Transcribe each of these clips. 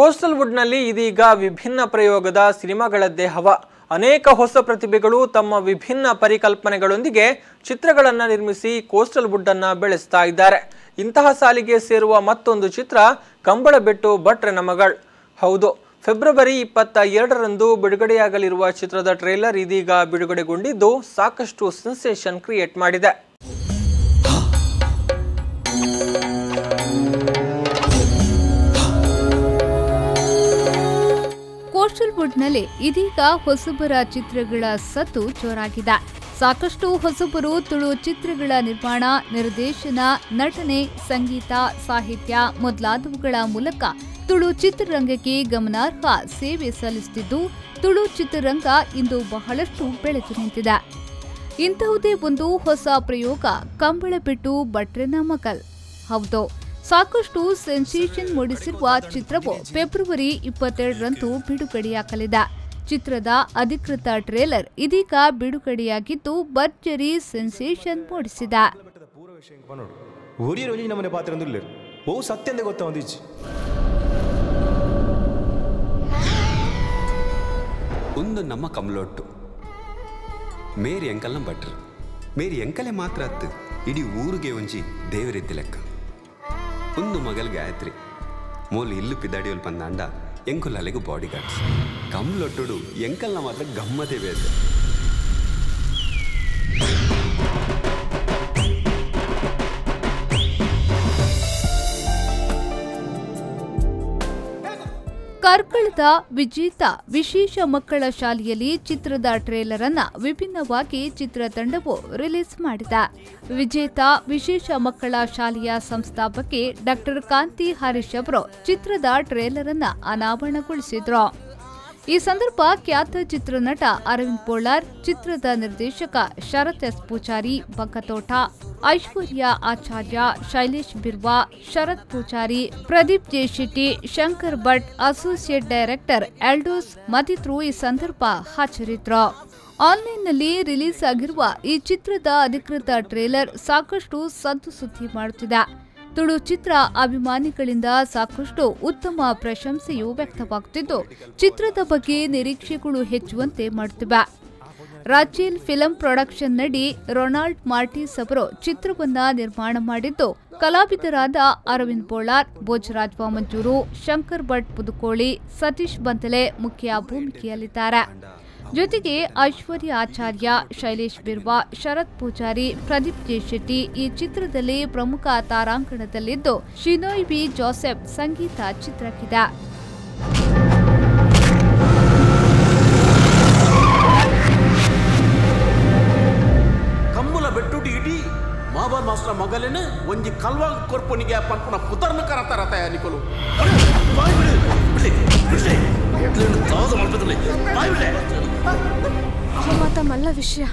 Coastal ವುಡ್ನಲ್ಲಿ ಇದೀಗ ವಿಭಿನ್ನ ಪ್ರಯೋಗದ ಸಿನಿಮಾಗಳದ್ದೇ ಹವ. ಅನೇಕ ಹೊಸ ಪ್ರತಿಭೆಗಳು ತಮ್ಮ ವಿಭಿನ್ನ ಪರಿಕಲ್ಪನೆಗಳೊಂದಿಗೆ ಚಿತ್ರಗಳನ್ನು ನಿರ್ಮಿಸಿ ಕೋಸ್ಟಲ್ ವುಡ್ ಅನ್ನ ಬೆಳೆಸ್ತಾ ಇದ್ದಾರೆ. ಇಂತಹ ಸಾಲಿಗೆ ಸೇರುವ ಮತ್ತೊಂದು ಚಿತ್ರ ಕಂಬಳಬೆಟ್ಟು ಭಟ್ರನ ಮಗಳು ಹೌದು, ಫೆಬ್ರವರಿ ಇಪ್ಪತ್ತ ಎರಡರಂದು ಬಿಡುಗಡೆಯಾಗಲಿರುವ ಚಿತ್ರದ ಟ್ರೇಲರ್ ಇದೀಗ ಬಿಡುಗಡೆಗೊಂಡಿದ್ದು ಸಾಕಷ್ಟು ಸೆನ್ಸೇಷನ್ ಕ್ರಿಯೇಟ್ ಮಾಡಿದೆ. ಕೋಸ್ಟಲ್ ವುಡ್ನಲ್ಲಿ ಇದೀಗ ಹೊಸಬರ ಚಿತ್ರಗಳ ಸತ್ತು ಜೋರಾಗಿದೆ. ಸಾಕಷ್ಟು ಹೊಸಬರು ತುಳು ಚಿತ್ರಗಳ ನಿರ್ಮಾಣ, ನಿರ್ದೇಶನ, ನಟನೆ, ಸಂಗೀತ, ಸಾಹಿತ್ಯ ಮೊದಲಾದವುಗಳ ಮೂಲಕ ತುಳು ಚಿತ್ರರಂಗಕ್ಕೆ ಗಮನಾರ್ಹ ಸೇವೆ ಸಲ್ಲಿಸುತ್ತಿದ್ದು, ತುಳು ಚಿತ್ರರಂಗ ಇಂದು ಬಹಳಷ್ಟು ಬೆಳೆದು ನಿಂತಿದೆ. ಇಂತಹುದೇ ಒಂದು ಹೊಸ ಪ್ರಯೋಗ ಕಂಬಳಬೆಟ್ಟು ಬಟ್ರೆ ಮಗಲ್. ಹೌದು. ಸಾಕಷ್ಟು ಸೆನ್ಸೇಷನ್ ಮೂಡಿಸಿರುವ ಚಿತ್ರವು ಫೆಬ್ರವರಿ ಇಪ್ಪತ್ತೆರಡರಂದು ಬಿಡುಗಡೆಯಾಗಲಿದೆ. ಚಿತ್ರದ ಅಧಿಕೃತ ಟ್ರೇಲರ್ ಇದೀಗ ಬಿಡುಗಡೆಯಾಗಿದ್ದು ಭರ್ಜರಿ ಸೆನ್ಸೇಷನ್ ಮೂಡಿಸಿದೆ. ಓ ಸತ್ಯಂದೆ ಗೊತ್ತ ಒಂದು ನಮ್ಮ ಕಮಲೊಟ್ಟು. ಮೇರಿ ಎಂಕಲ್ನ ಭಟ್ರು. ಮೇರಿ ಎಂಕಲೆ ಮಾತ್ರ ಅತ್ತು. ಇಡೀ ಊರಿಗೆ ಒಂಜಿ ದೇವರಿದ್ದ ಲೆಕ್ಕ. ಒಂದು ಮಗಲ್ ಗಾಯತ್ರಿ. ಮೂಲ ಇಲ್ಲು ಪಿದಾಡಿಯಲ್ಲಿ ಬಂದಾಂಡ ಎಂಕುಲ್ ಅಲೆಗೂ ಬಾಡಿ ಗಾರ್ಡ್ಸ್ ಕಮ್ಲೊಟ್ಟುಡು ಎಂಕಲ್ನ ಮಾತ್ರ ಗಮ್ಮತೇ ಬೇರೆ ಕಾರ್ಕಳದ ವಿಜೇತ ವಿಶೇಷ ಮಕ್ಕಳ ಶಾಲೆಯಲ್ಲಿ ಚಿತ್ರದ ಟ್ರೇಲರ್ ಅನ್ನ ವಿಭಿನ್ನವಾಗಿ ಚಿತ್ರತಂಡವು ರಿಲೀಸ್ ಮಾಡಿದೆ. ವಿಜೇತ ವಿಶೇಷ ಮಕ್ಕಳ ಶಾಲೆಯ ಸಂಸ್ಥಾಪಕಿ ಡಾಕ್ಟರ್ ಕಾಂತಿ ಹರೀಶ್ ಅವರು ಚಿತ್ರದ ಟ್ರೇಲರ್ ಅನ್ನ ಅನಾವರಣಗೊಳಿಸಿದ್ರು. ಈ ಸಂದರ್ಭ ಖ್ಯಾತ ಚಿತ್ರನಟ ಅರವಿಂದ್ ಪೋಳಾರ್ ಚಿತ್ರದ ನಿರ್ದೇಶಕ Sharath S Poojary ಬಗ್ಗತೋಟ Aishwarya Acharya, Shailesh Birwa, Sharath Poojary, Pradeep J Shetty Shankar Bhat, associate director Eldos ಮತ್ತಿತರು ಈ ಸಂದರ್ಭ ಹಾಜರಿದ್ರು. ಆನ್ಲೈನ್ನಲ್ಲಿ ರಿಲೀಸ್ ಆಗಿರುವ ಈ ಚಿತ್ರದ ಅಧಿಕೃತ ಟ್ರೇಲರ್ ಸಾಕಷ್ಟು ಸದ್ದು ಸುದ್ದಿ ಮಾಡುತ್ತಿದೆ. ತುಳು ಚಿತ್ರ ಅಭಿಮಾನಿಗಳಿಂದ ಸಾಕಷ್ಟು ಉತ್ತಮ ಪ್ರಶಂಸೆಯು ವ್ಯಕ್ತವಾಗುತ್ತಿದ್ದು, ಚಿತ್ರದ ಬಗ್ಗೆ ನಿರೀಕ್ಷೆಗಳು ಹೆಚ್ಚುವಂತೆ ಮಾಡುತ್ತಿವೆ. ರಾಚೇಲ್ ಫಿಲಂ ಪ್ರೊಡಕ್ಷನ್ ನಡಿ ರೊನಾಲ್ಡ್ ಮಾರ್ಟಿಸ್ ಅವರು ಚಿತ್ರವನ್ನ ನಿರ್ಮಾಣ ಮಾಡಿದ್ದು, ಕಲಾವಿದರಾದ ಅರವಿಂದ್ ಬೋಳಾರ್, ಭೋಜರಾಜ್ ವಾಮಂಜೂರು, ಶಂಕರ್ ಭಟ್ ಪುದುಕೋಳಿ, ಸತೀಶ್ ಬಂತಲೆ ಮುಖ್ಯ ಭೂಮಿಕೆಯಲ್ಲಿದ್ದಾರೆ. ಜೊತೆಗೆ ಐಶ್ವರ್ಯ ಆಚಾರ್ಯ ಶೈಲೇಶ್ ಬಿರ್ವಾ ಶರತ್ ಪೂಜಾರಿ ಪ್ರದೀಪ್ ಜೆ ಶೆಟ್ಟಿ ಈ ಚಿತ್ರದಲ್ಲಿ ಪ್ರಮುಖ ತಾರಾಂಕಣದಲ್ಲಿದ್ದು ಶಿನೋಯ್ ಬಿ ಜೋಸೆಫ್ ಸಂಗೀತ ಚಿತ್ರಕ್ಕಿದೆ ಮಾಬಾರ್ ಮಾಸ್ಟರ್ ಮಗಲೇನೆ ಒಂಜಿ ಕಲ್ವಾಗ ಕೊರ್ಪನಿಗೆ ಪನ್ಪುನ ಪುತರ್ನ ಕರತಾರ ತಯಾರಿಕಲು ಮಾತ ಮಲ್ಲ ವಿಷಯ.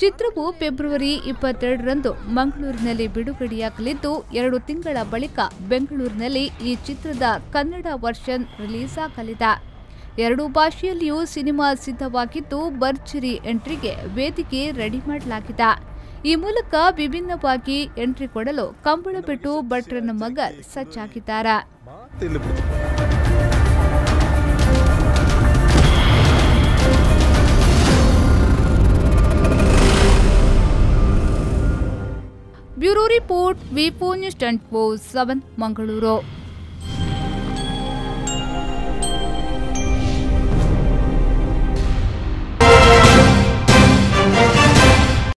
ಚಿತ್ರವು ಫೆಬ್ರವರಿ ಇಪ್ಪತ್ತೆರಡರಂದು ಮಂಗಳೂರಿನಲ್ಲಿ ಬಿಡುಗಡೆಯಾಗಲಿದ್ದು, ಎರಡು ತಿಂಗಳ ಬಳಿಕ ಬೆಂಗಳೂರಿನಲ್ಲಿ ಈ ಚಿತ್ರದ ಕನ್ನಡ ವರ್ಷನ್ ರಿಲೀಸ್ ಆಗಲಿದೆ ಎರಡು ಭಾಷೆಯಲ್ಲಿಯೂ ಸಿನಿಮಾ ಸಿದ್ಧವಾಗಿದ್ದು, ಭರ್ಜರಿ ಎಂಟ್ರಿಗೆ ವೇದಿಕೆ ರೆಡಿ ಮಾಡಲಾಗಿದೆ. ಈ ಮೂಲಕ ವಿಭಿನ್ನವಾಗಿ ಎಂಟ್ರಿ ಕೊಡಲು ಕಂಬಳ ಬಿಟ್ಟು ಭಟ್ರನ ಮಗ ಸಜ್ಜಾಗಿದ್ದಾರೆ. Bureau report ವಿಪೋ news twenty four seven Mangaluru.